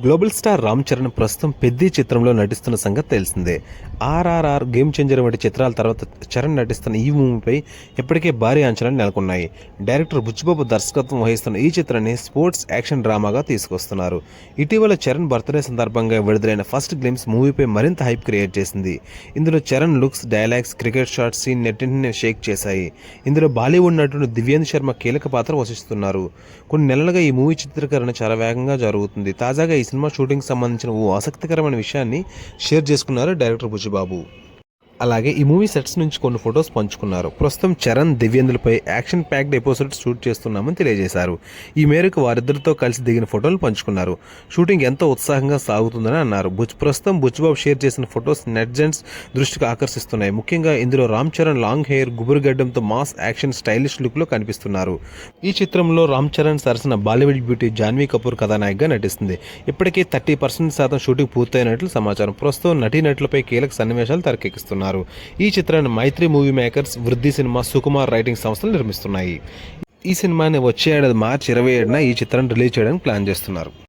Global star Ram Charan ప్రస్తుతం పెద్ది చిత్రంలో నటిస్తున్న సంగతి తెలిసిందే. ఆర్ఆర్ఆర్ గేమ్ చేంజర్ వంటి చిత్రాల తర్వాత చరణ్ నటిస్తున్న ఈ మూవీపై ఇప్పటికే భారీ అంచనాలు నెలకొన్నాయి. డైరెక్టర్ బుచ్చిబాబు దర్శకత్వం వహిస్తున్న ఈ చిత్రాన్ని స్పోర్ట్స్ యాక్షన్ డ్రామాగా తీసుకొస్తున్నారు. ఇటీవల చరణ్ బర్త్డే సందర్భంగా విడుదలైన ఫస్ట్ గ్లిమ్స్ మూవీపై మరింత హైప్ క్రియేట్ చేసింది. ఇందులో Charan looks dialogues cricket shots scene నెట్టింటిని shake చేశాయి. ఇందులో బాలీవుడ్ నటుడు దివ్యేంద్ర శర్మ కీలక పాత్ర వసిస్తున్నారు కొన్ని నెలలుగా ఈ మూవీ చిత్రీకరణ చాలా వేగంగా జరుగుతుంది. తాజాగా ఈ సినిమా షూటింగ్ సంబంధించిన ఓ ఆసక్తికరమైన విషయాన్ని షేర్ చేసుకున్నారు డైరెక్టర్ బుజ్జిబాబు. అలాగే ఈ మూవీ సెట్స్ నుంచి కొన్ని ఫొటోస్ పంచుకున్నారు. ప్రస్తుతం చరణ్ దివ్యేందులపై యాక్షన్ ప్యాక్డ్ ఎపిసోడ్ షూట్ చేస్తున్నామని తెలియజేశారు. ఈ మేరకు వారిద్దరితో కలిసి దిగిన ఫోటోలు పంచుకున్నారు. షూటింగ్ ఎంతో ఉత్సాహంగా సాగుతుందని అన్నారు. బుచ్ ప్రస్తుతం బుచ్చిబాబు షేర్ చేసిన ఫొటోస్ నెట్జెంట్స్ దృష్టికి ఆకర్షిస్తున్నాయి. ముఖ్యంగా ఇందులో రామ్ చరణ్ లాంగ్ హెయిర్ గుబురు గడ్డంతో మాస్ యాక్షన్ స్టైలిష్ లుక్లో కనిపిస్తున్నారు. ఈ చిత్రంలో రామ్ చరణ్ సరసన బాలీవుడ్ బ్యూటీ జాన్వీ కపూర్ కథానాయకగా నటిస్తుంది. ఇప్పటికే థర్టీ పర్సెంట్ శాతం షూటింగ్ పూర్తయినట్లు సమాచారం. ప్రస్తుతం నటీనటులపై కీలక సన్నివేశాలు తెరకెక్కిస్తున్నారు. ఈ చిత్రాన్ని Mythri movie makers Vriddhi cinema Sukumar writing సంస్థలు నిర్మిస్తున్నాయి. ఈ సినిమాని వచ్చే ఏడాది మార్చి ఇరవై ఏడున ఈ చిత్రాన్ని రిలీజ్ చేయడానికి ప్లాన్ చేస్తున్నారు.